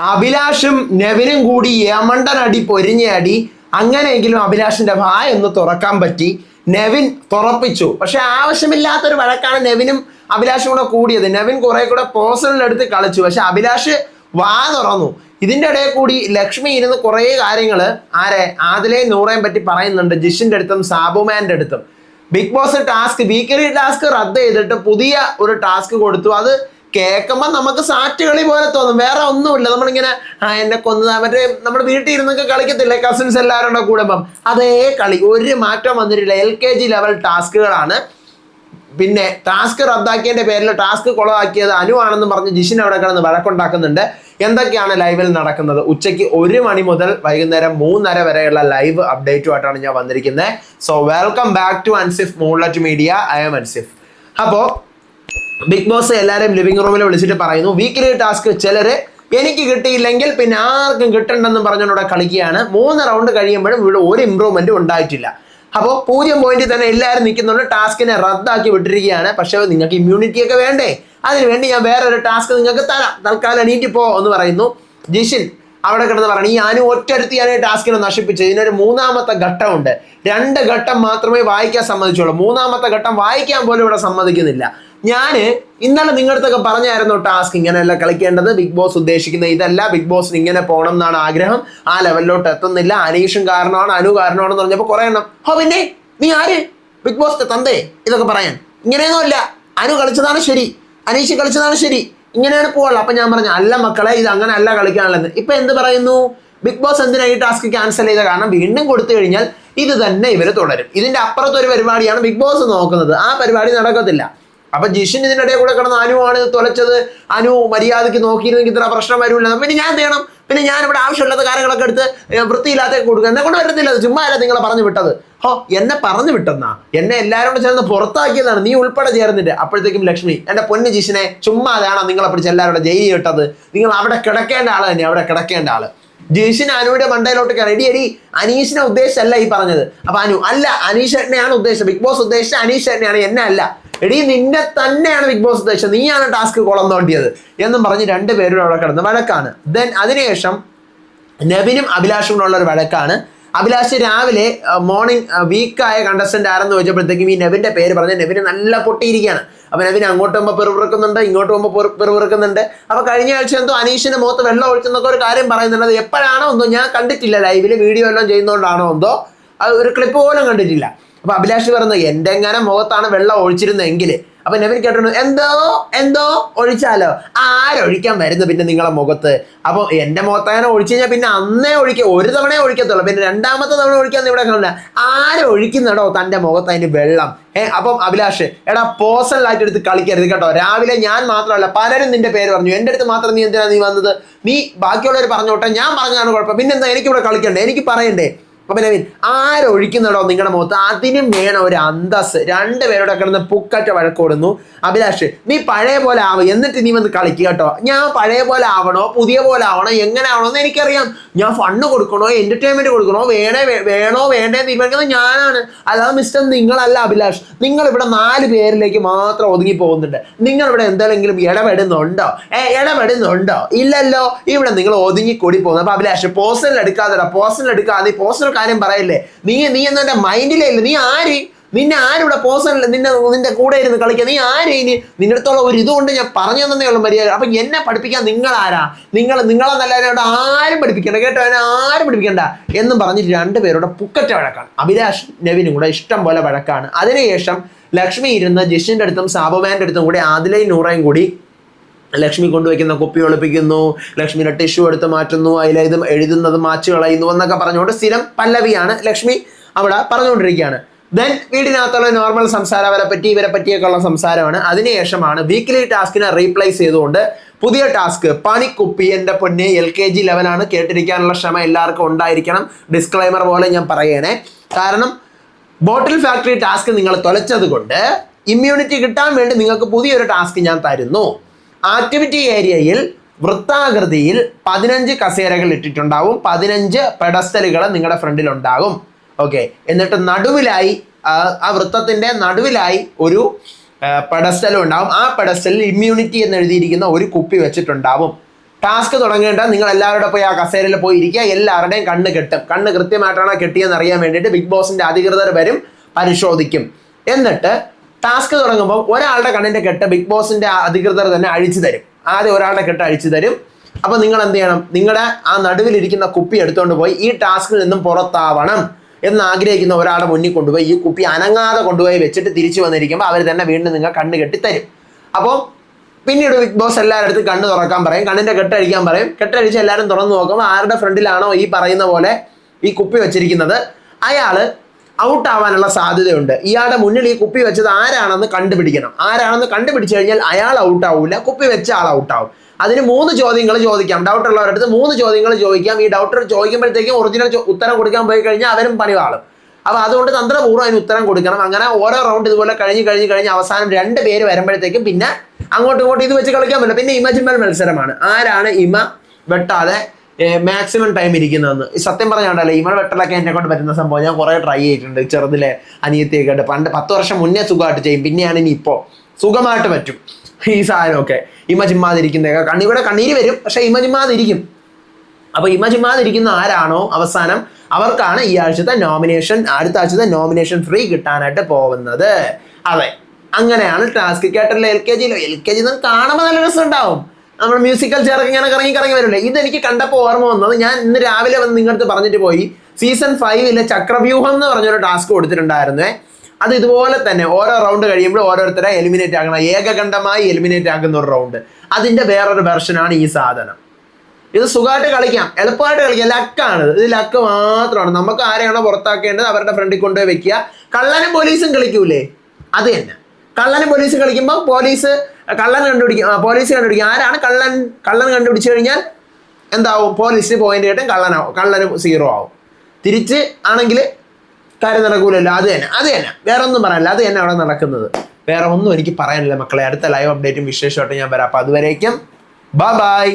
അഭിലാഷും നെവിനും കൂടി യമണ്ടനടി പൊരിഞ്ഞടി അങ്ങനെയെങ്കിലും അഭിലാഷിന്റെ വായ ഒന്ന് തുറക്കാൻ പറ്റി. നെവിൻ തുറപ്പിച്ചു. പക്ഷെ ആവശ്യമില്ലാത്തൊരു വഴക്കാണ് നെവിനും അഭിലാഷും കൂടെ കൂടിയത്. നെവിൻ കുറെ കൂടെ പേഴ്സണൽ എടുത്ത് കളിച്ചു. പക്ഷെ അഭിലാഷ് വാ തുറന്നു. ഇതിന്റെ ഇടയിൽ കൂടി ലക്ഷ്മി ഇരുന്ന് കുറേ കാര്യങ്ങൾ ആരെ ആദിലെ നൂറേയും പറ്റി പറയുന്നുണ്ട്. ജിഷിന്റെ അടുത്തും സാബുമാന്റെ അടുത്തും. Big boss task weekly task റദ്ദ് ചെയ്തിട്ട് പുതിയ ഒരു ടാസ്ക് കൊടുത്തു. അത് കേൾക്കുമ്പോൾ നമുക്ക് സാറ്റ് കളി പോലെ തോന്നും. വേറെ ഒന്നുമില്ല. നമ്മളിങ്ങനെ ആ എന്നെ കൊന്നതാ. മറ്റേ നമ്മുടെ വീട്ടിൽ ഇരുന്നൊക്കെ കളിക്കത്തില്ലേ? കസിൻസ് എല്ലാവരും കൂടെ കൂടുമ്പം. അതേ കളി. ഒരു മാറ്റം വന്നിട്ടില്ല. എൽ കെ ജി ലെവൽ ടാസ്കുകളാണ്. പിന്നെ ടാസ്ക് റദ്ദാക്കിയതിന്റെ പേരിൽ ടാസ്ക് കുളമാക്കിയത് അനുവാണെന്ന് പറഞ്ഞ് ജിഷിൻ അവിടെ കിടന്ന് വഴക്കുണ്ടാക്കുന്നുണ്ട്. എന്തൊക്കെയാണ് ലൈവിൽ നടക്കുന്നത്? ഉച്ചയ്ക്ക് ഒരു മണി മുതൽ വൈകുന്നേരം മൂന്നര വരെയുള്ള ലൈവ് അപ്ഡേറ്റുമായിട്ടാണ് ഞാൻ വന്നിരിക്കുന്നത്. So welcome back to Ansif Moonlit Media I'm Ansif അപ്പോൾ ബിഗ് ബോസ് എല്ലാവരെയും ലിവിംഗ് റൂമിൽ വിളിച്ചിട്ട് പറയുന്നു വീക്കിലി ടാസ്ക് ചിലര് എനിക്ക് കിട്ടിയില്ലെങ്കിൽ പിന്നെ ആർക്കും കിട്ടണ്ടെന്ന് പറഞ്ഞുകൊണ്ട് കളിക്കുകയാണ്. മൂന്ന് റൗണ്ട് കഴിയുമ്പോഴും ഇവിടെ ഒരു ഇമ്പ്രൂവ്മെന്റും ഉണ്ടായിട്ടില്ല. അപ്പോൾ പൂജ്യം പോയിന്റിൽ തന്നെ എല്ലാവരും നിൽക്കുന്നുണ്ട്. ടാസ്കിനെ റദ്ദാക്കി വിട്ടിരിക്കുകയാണ്. പക്ഷേ നിങ്ങൾക്ക് ഇമ്മ്യൂണിറ്റിയൊക്കെ വേണ്ടേ? അതിനുവേണ്ടി ഞാൻ വേറെ ഒരു ടാസ്ക് നിങ്ങൾക്ക് തരാം. തൽക്കാലം എണീറ്റ് പോ എന്ന് പറയുന്നു. ജിഷിൻ അവിടെ കിടന്ന് പറയണം ഈ അനു ഈ ടാസ്കിനെ നശിപ്പിച്ച് ഇതിനൊരു മൂന്നാമത്തെ ഘട്ടമുണ്ട്. രണ്ട് ഘട്ടം മാത്രമേ വായിക്കാൻ സമ്മതിച്ചുള്ളൂ. മൂന്നാമത്തെ ഘട്ടം വായിക്കാൻ പോലും ഇവിടെ സമ്മതിക്കുന്നില്ല. ഞാൻ ഇന്നലെ നിങ്ങളുടെ അടുത്തൊക്കെ പറഞ്ഞായിരുന്നു ടാസ്ക് ഇങ്ങനെയല്ല കളിക്കേണ്ടത്. ബിഗ് ബോസ് ഉദ്ദേശിക്കുന്നത് ഇതല്ല. ബിഗ് ബോസിന് ഇങ്ങനെ പോകണം എന്നാണ് ആഗ്രഹം. ആ ലെവലിലോട്ട് എത്തുന്നില്ല. അനീഷും കാരണമാണ് അനു കാരണമാണെന്ന് പറഞ്ഞപ്പോൾ കുറേ എണ്ണം ഹോ പിന്നെ? നീ ആര്? ബിഗ് ബോസിന്റെ തന്തേ? ഇതൊക്കെ പറയാൻ. ഇങ്ങനെയൊന്നുമല്ല അനു കളിച്ചതാണ് ശരി. അനീഷ് കളിച്ചതാണ് ശരി. ഇങ്ങനെയാണ് പോവുള്ളൂ അപ്പൊ ഞാൻ പറഞ്ഞു അല്ല മക്കളെ ഇത് അങ്ങനെ അല്ല കളിക്കാനുള്ളത്. ഇപ്പൊ എന്ത് പറയുന്നു? ബിഗ് ബോസ് എന്തിനാ ഈ ടാസ്ക് ക്യാൻസൽ ചെയ്ത കാരണം വീണ്ടും കൊടുത്തു കഴിഞ്ഞാൽ ഇത് തന്നെ ഇവർ തുടരും. ഇതിന്റെ അപ്പുറത്ത് ഒരു പരിപാടിയാണ് ബിഗ് ബോസ് നോക്കുന്നത്. ആ പരിപാടി നടക്കത്തില്ല. അപ്പൊ ജിഷിൻ ഇതിനിടയിൽ കൂടെ കിടന്ന് അനു ആണ് തൊലച്ചത്. അനു മര്യാദയ്ക്ക് നോക്കിയിരുന്നെങ്കിൽ ഇത്ര പ്രശ്നം വരില്ല. പിന്നെ ഞാൻ ചെയ്യണം? പിന്നെ ഞാൻ ഇവിടെ ആവശ്യമില്ലാത്ത കാര്യങ്ങളൊക്കെ എടുത്ത് വൃത്തിയില്ലാത്ത കൊടുക്കുക. എന്നെ കൊണ്ട് വരുന്നില്ല ചുമ്മാ അല്ല നിങ്ങളെ പറഞ്ഞു വിട്ടത്. ഹോ എന്നെ പറഞ്ഞു വിട്ടെന്നാ. എന്നെ എല്ലാവരും കൂടെ ചേർന്ന് പുറത്താക്കിയതാണ്. നീ ഉൾപ്പെടെ ചേർന്നിട്ട്. അപ്പോഴത്തേക്കും ലക്ഷ്മി എന്റെ പൊന്നു ജിഷിനെ ചുമ്മാ അതാണോ നിങ്ങളെ പിടിച്ച് എല്ലാവരും ജയിലിൽ ഇട്ടത്. നിങ്ങൾ അവിടെ കിടക്കേണ്ട ആൾ തന്നെ അവിടെ കിടക്കേണ്ട ആൾ. ജിഷിൻ അനുവിന്റെ മണ്ടയിലോട്ട് കയറി. എടി എടി അനീഷിനെ ഉദ്ദേശിച്ചല്ല ഈ പറഞ്ഞത്. അപ്പൊ അനു അല്ല അനീഷ് എന്നെയാണ് ഉദ്ദേശിച്ചത് ബിഗ് ബോസ് ഉദ്ദേശിച്ച അനീഷ് എന്നെയാണ് എന്നെ അല്ല. എടി നിന്നെ തന്നെയാണ് ബിഗ് ബോസ് ഉദ്ദേശം നീയാണ് ടാസ്ക് കുളം തോണ്ടിയത് എന്നും പറഞ്ഞ് രണ്ടുപേരും അവിടെ കിടന്ന് വഴക്കാണ്. ദെൻ അതിനുശേഷം നബിനും അഭിലാഷും കൂടെ ഒരു വഴക്കാണ്. അഭിലാഷ് രാവിലെ മോർണിംഗ് വീക്കായ കണ്ടസ്റ്റന്റ് ആരെന്ന് ചോദിച്ചപ്പോഴത്തേക്കും ഈ നെവിന്റെ പേര് പറഞ്ഞ് നെവിന് നല്ല പൊട്ടിയിരിക്കുകയാണ്. അപ്പൊ നെവിൻ അങ്ങോട്ട് പോകുമ്പോൾ പെറുപിറുക്കുന്നുണ്ട് ഇങ്ങോട്ട് പോകുമ്പോൾ പെറുപിറുക്കുന്നുണ്ട്. അപ്പൊ കഴിഞ്ഞ ആഴ്ച എന്തോ അനീഷിന്റെ മുഖത്ത് വെള്ളം ഒഴിച്ചെന്നൊക്കെ ഒരു കാര്യം പറയുന്നുണ്ട്. എപ്പോഴാണോ എന്തോ ഞാൻ കണ്ടിട്ടില്ല ലൈവിൽ വീഡിയോ എല്ലാം ചെയ്യുന്നതുകൊണ്ടാണോ എന്തോ. അത് ഒരു ക്ലിപ്പ് പോലും കണ്ടിട്ടില്ല. അപ്പൊ അഭിലാഷ് പറയുന്നത് എന്റെ എങ്ങനെ മുഖത്താണ് വെള്ളം ഒഴിച്ചിരുന്നെങ്കിൽ അപ്പൊ നെവിൻ കേട്ടു എന്തോ എന്തോ ഒഴിച്ചാലോ? ആരൊഴിക്കാൻ വരുന്നു പിന്നെ നിങ്ങളെ മുഖത്ത്? അപ്പൊ എന്റെ മുഖത്തങ്ങനെ ഒഴിച്ചു കഴിഞ്ഞാൽ പിന്നെ അന്നേ ഒഴിക്കുക ഒരു തവണയെ ഒഴിക്കത്തുള്ളൂ. പിന്നെ രണ്ടാമത്തെ തവണ ഒഴിക്കാൻ ഇവിടെ കാണില്ല ആരൊഴിക്കുന്നുണ്ടോ തന്റെ മുഖത്ത് അതിന് വെള്ളം? ഏ അപ്പം അഭിലാഷ് എടാ പേഴ്സണലായിട്ട് എടുത്ത് കളിക്കരുത് കേട്ടോ. രാവിലെ ഞാൻ മാത്രമല്ല പലരും നിന്റെ പേര് പറഞ്ഞു. എന്റെ അടുത്ത് മാത്രം നീ എന്തിനാ നീ വന്നത്? നീ ബാക്കിയുള്ളവർ പറഞ്ഞോട്ടെ ഞാൻ പറഞ്ഞാണ് കുഴപ്പം. പിന്നെന്താ എനിക്കിവിടെ കളിക്കണ്ടേ? എനിക്ക് പറയണ്ടേ? അപ്പൊ നവീൻ ആരൊഴിക്കുന്നുണ്ടോ നിങ്ങളുടെ മുഖത്ത്? അതിനും വേണം ഒരു അന്തസ് രണ്ടുപേരോടെ കിടന്ന് പുക്കറ്റ വഴക്കോടുന്നു. അഭിലാഷ് നീ പഴയ പോലെ ആവും. എന്നിട്ട് നീ വന്ന് കളിക്കുക കേട്ടോ. ഞാൻ പഴയ പോലെ ആവണോ? പുതിയ പോലെ ആവണോ? എങ്ങനെ ആവണോ എന്ന് എനിക്കറിയാം. ഞാൻ ഫണ്ട് കൊടുക്കണോ? എന്റർടൈൻമെന്റ് കൊടുക്കണോ? വേണേ വേണോ വേണ്ടേ തീരുമാനിക്കുന്നത് ഞാനാണ്. അല്ലാതെ മിസ്റ്റർ നിങ്ങളല്ല അഭിലാഷ്. നിങ്ങൾ ഇവിടെ നാല് പേരിലേക്ക് മാത്രം ഒതുങ്ങി പോകുന്നുണ്ട് നിങ്ങൾ ഇവിടെ എന്തെങ്കിലും ഇടപെടുന്നുണ്ടോ? ഏ ഇടപെടുന്നുണ്ടോ? ഇല്ലല്ലോ. ഇവിടെ നിങ്ങൾ ഒതുങ്ങി കൂടി പോകുന്നു അപ്പൊ അഭിലാഷ് പേഴ്സണൽ എടുക്കാതെ പേഴ്സണൽ എടുക്കാതെ പേഴ്സണൽ കാര്യം പറയല്ലേ? നീ നീ എന്നെ മൈൻഡിലേ ഇല്ല. നീ ആര്? നിന്നെ ആരിവിടെ പേഴ്സണൽ നിന്നെ നിന്റെ കൂടെ ഇരുന്ന് കളിക്കുക നീ ആര് ഇനി? നിന്റെ അടുത്തുള്ള ഒരു ഇതുകൊണ്ട് ഞാൻ പറഞ്ഞു തന്നേ ഉള്ളൂ മര്യാദ. അപ്പൊ എന്നെ പഠിപ്പിക്കാൻ നിങ്ങൾ ആരാ നിങ്ങൾ നിങ്ങളെ നല്ല ഇവിടെ ആരും പഠിപ്പിക്കണ്ട കേട്ടോ? എന്നെ ആരും പഠിപ്പിക്കണ്ട എന്നും പറഞ്ഞിട്ട് രണ്ടുപേരുടെ പുക്കറ്റ വഴക്കാണ്. അഭിലാഷ് നവിനും കൂടെ ഇഷ്ടം പോലെ വഴക്കാണ്. അതിനുശേഷം ലക്ഷ്മി ഇരുന്ന് ജിഷിന്റെ അടുത്തും സാബുമാന്റെ അടുത്തും കൂടി ആദിലയും നൂറയും കൂടി ലക്ഷ്മി കൊണ്ടുവയ്ക്കുന്ന കുപ്പി ഒളിപ്പിക്കുന്നു ലക്ഷ്മിയുടെ ടിഷ്യൂ എടുത്ത് മാറ്റുന്നു അതിലെ ഇത് എഴുതുന്നത് മാച്ച് കളയുന്നു എന്നൊക്കെ പറഞ്ഞുകൊണ്ട് സ്ഥിരം പല്ലവിയാണ് ലക്ഷ്മി അവിടെ പറഞ്ഞുകൊണ്ടിരിക്കുകയാണ്. ദെൻ വീടിനകത്തുള്ള നോർമൽ സംസാരം അവരെ പറ്റി ഇവരെ പറ്റിയൊക്കെ ഉള്ള സംസാരമാണ്. അതിനുശേഷമാണ് വീക്കിലി ടാസ്കിനെ റീപ്ലേസ് ചെയ്തുകൊണ്ട് പുതിയ ടാസ്ക് പണിക്കുപ്പി എന്റെ പൊന്നെ എൽ കെ ജി ലെവലാണ് കേട്ടിരിക്കാനുള്ള ക്ഷമ എല്ലാവർക്കും ഉണ്ടായിരിക്കണം. ഡിസ്ക്ലൈമർ പോലെ ഞാൻ പറയണേ. കാരണം ബോട്ടിൽ ഫാക്ടറി ടാസ്ക് നിങ്ങൾ തൊലച്ചത് കൊണ്ട് ഇമ്മ്യൂണിറ്റി കിട്ടാൻ വേണ്ടി നിങ്ങൾക്ക് പുതിയൊരു ടാസ്ക് ഞാൻ തരുന്നു. ആക്ടിവിറ്റി ഏരിയയിൽ വൃത്താകൃതിയിൽ പതിനഞ്ച് കസേരകൾ ഇട്ടിട്ടുണ്ടാവും. പതിനഞ്ച് പെഡസ്റ്റലുകൾ നിങ്ങളുടെ ഫ്രണ്ടിൽ ഉണ്ടാകും. ഓക്കെ എന്നിട്ട് നടുവിലായി ആ, വൃത്തത്തിന്റെ നടുവിലായി ഒരു പെഡസ്റ്റലും ഉണ്ടാവും. ആ പെഡസ്റ്റലിൽ ഇമ്മ്യൂണിറ്റി എന്ന് എഴുതിയിരിക്കുന്ന ഒരു കുപ്പി വെച്ചിട്ടുണ്ടാവും. ടാസ്ക് തുടങ്ങേണ്ട. നിങ്ങൾ എല്ലാവരുടെ പോയി ആ കസേരയിൽ പോയി ഇരിക്കുക. എല്ലാവരുടെയും കണ്ണ് കെട്ടും. കണ്ണ് കൃത്യമായിട്ടാണോ കെട്ടിയെന്ന് അറിയാൻ വേണ്ടിയിട്ട് ബിഗ് ബോസിന്റെ അധികൃതർ വരും പരിശോധിക്കും. എന്നിട്ട് ടാസ്ക് തുടങ്ങുമ്പോൾ ഒരാളുടെ കണ്ണിന്റെ കെട്ട് ബിഗ് ബോസിന്റെ അധികൃതർ തന്നെ അഴിച്ചു തരും. ആദ്യം ഒരാളുടെ കെട്ട് അഴിച്ചു തരും. അപ്പൊ നിങ്ങൾ എന്ത് ചെയ്യണം? നിങ്ങളുടെ ആ നടുവിലിരിക്കുന്ന കുപ്പി എടുത്തുകൊണ്ട് പോയി ഈ ടാസ്കിൽ നിന്നും പുറത്താവണം എന്ന് ആഗ്രഹിക്കുന്ന ഒരാളുടെ മുന്നിൽ കൊണ്ടുപോയി ഈ കുപ്പി അനങ്ങാതെ കൊണ്ടുപോയി വെച്ചിട്ട് തിരിച്ചു വന്നിരിക്കുമ്പോൾ അവർ തന്നെ വീണ്ടും നിങ്ങൾ കണ്ണ് കെട്ടി തരും. അപ്പോൾ പിന്നീട് ബിഗ് ബോസ് എല്ലാവരുടെ കണ്ണ് തുറക്കാൻ പറയും. കണ്ണിന്റെ കെട്ടഴിക്കാൻ പറയും. കെട്ടഴിച്ച് എല്ലാവരും തുറന്നു നോക്കുമ്പോൾ ആരുടെ ഫ്രണ്ടിലാണോ ഈ പറയുന്ന പോലെ ഈ കുപ്പി വെച്ചിരിക്കുന്നത്? അയാൾ ഔട്ട് ആവാനുള്ള സാധ്യതയുണ്ട്. ഇയാളുടെ മുന്നിൽ ഈ കുപ്പി വെച്ചത് ആരാണെന്ന് കണ്ടുപിടിക്കണം. ആരാണെന്ന് കണ്ടുപിടിച്ചു കഴിഞ്ഞാൽ അയാൾ ഔട്ട് ആവില്ല കുപ്പി വെച്ച ആൾ ഔട്ട് ആവും. അതിന് മൂന്ന് ചോദ്യങ്ങൾ ചോദിക്കാം. ഡൗട്ട് ഉള്ളവരുടെ അടുത്ത് മൂന്ന് ചോദ്യങ്ങൾ ചോദിക്കാം. ഈ ഡൗട്ടർ ചോദിക്കുമ്പോഴത്തേക്കും ഒറിജിനൽ ഉത്തരം കൊടുക്കാൻ പോയി കഴിഞ്ഞാൽ അവരും പണി വാളും അപ്പൊ അതുകൊണ്ട് തന്ത്രപൂർവം അതിന് ഉത്തരം കൊടുക്കണം. അങ്ങനെ ഓരോ റൗണ്ട് ഇതുപോലെ കഴിഞ്ഞ് കഴിഞ്ഞ് കഴിഞ്ഞ് അവസാനം രണ്ട് പേര് വരുമ്പോഴത്തേക്കും പിന്നെ അങ്ങോട്ടും ഇങ്ങോട്ടും ഇത് വെച്ച് കളിക്കാൻ പറ്റില്ല. പിന്നെ ഇമജിമൽ മത്സരമാണ്. ആരാണ് ഇമ വെട്ടാതെ മാക്സിമം ടൈം ഇരിക്കുന്നതെന്ന്. സത്യം പറഞ്ഞാണ്ടല്ലേ ഇവിടെ വെട്ടലൊക്കെ എന്നെ കൊണ്ട് പറ്റുന്ന സംഭവം ഞാൻ കുറേ ട്രൈ ചെയ്തിട്ടുണ്ട്. ചെറുതിലെ അനിയത്തിയൊക്കെ ആയിട്ട് പണ്ട് പത്ത് വർഷം മുന്നേ സുഖമായിട്ട് ചെയ്യും. പിന്നെയാണ് ഇനി ഇപ്പോൾ സുഖമായിട്ട് പറ്റും. ഈ സാധനമൊക്കെ. ഇമ ചിമ്മാതിരിക്കുന്നതൊക്കെ കണ്ണിവിടെ കണ്ണീര് വരും. പക്ഷെ ഇമ ചിമ്മാതിരിക്കും. അപ്പൊ ഇമ ചിമ്മാതിരിക്കുന്ന ആരാണോ അവസാനം അവർക്കാണ് ഈ ആഴ്ചത്തെ നോമിനേഷൻ അടുത്ത ആഴ്ചത്തെ നോമിനേഷൻ ഫ്രീ കിട്ടാനായിട്ട് പോകുന്നത്. അതെ. അങ്ങനെയാണ് ടാസ്ക് കേട്ടല്ലോ എൽ കെ ജിയിലോ എൽ കെ ജി കാണുമ്പോൾ നല്ല രസം ഉണ്ടാവും നമ്മൾ മ്യൂസിക്കൽ ചേർക്ക് ഇങ്ങനെ കറങ്ങി കറങ്ങി വരില്ലേ ഇതെനിക്ക് കണ്ടപ്പോൾ ഓർമ്മ വന്നത് ഞാൻ ഇന്ന് രാവിലെ വന്ന് നിങ്ങളുടെ പറഞ്ഞിട്ട് പോയി. സീസൺ ഫൈവിലെ ചക്രവ്യൂഹം എന്ന് പറഞ്ഞൊരു ടാസ്ക് കൊടുത്തിട്ടുണ്ടായിരുന്നു. അത് ഇതുപോലെ തന്നെ ഓരോ റൗണ്ട് കഴിയുമ്പോൾ ഓരോരുത്തരെ എലിമിനേറ്റ് ആക്കണം ഏകകണ്ഠമായി എലിമിനേറ്റ് ആക്കുന്ന ഒരു റൗണ്ട് അതിന്റെ വേറൊരു വെർഷനാണ് ഈ സാധനം. ഇത് സുഖമായിട്ട് കളിക്കാം. എളുപ്പമായിട്ട് കളിക്കാം. ലക്കാണ് ഇത് ലക്ക് മാത്രമാണ്. നമുക്ക് ആരെയാണോ പുറത്താക്കേണ്ടത് അവരുടെ ഫ്രണ്ടിൽ കൊണ്ടുപോയി വെക്കുക. കള്ളനും പോലീസും കളിക്കൂലേ? അത് തന്നെ. കള്ളനും പോലീസും കളിക്കുമ്പോൾ പോലീസ് കള്ളൻ കണ്ടുപിടിക്കും. ആ പോലീസ് കണ്ടുപിടിക്കും. ആരാണ് കള്ളൻ? കള്ളൻ കണ്ടുപിടിച്ചു കഴിഞ്ഞാൽ എന്താവും? പോലീസിന് പോയിന്റ് കിട്ടും കള്ളനാവും കള്ളന് സീറോ ആവും. തിരിച്ച് ആണെങ്കിൽ കാര്യം നടക്കൂലല്ലോ. അത് തന്നെ അത് തന്നെ. വേറെ ഒന്നും പറയാനില്ല. അത് തന്നെ അവിടെ നടക്കുന്നത്. വേറെ ഒന്നും എനിക്ക് പറയാനില്ല മക്കളെ. അടുത്ത ലൈവ് അപ്ഡേറ്റും വിശേഷമായിട്ട് ഞാൻ വരാം. അപ്പം അതുവരേക്കും ബൈ ബൈ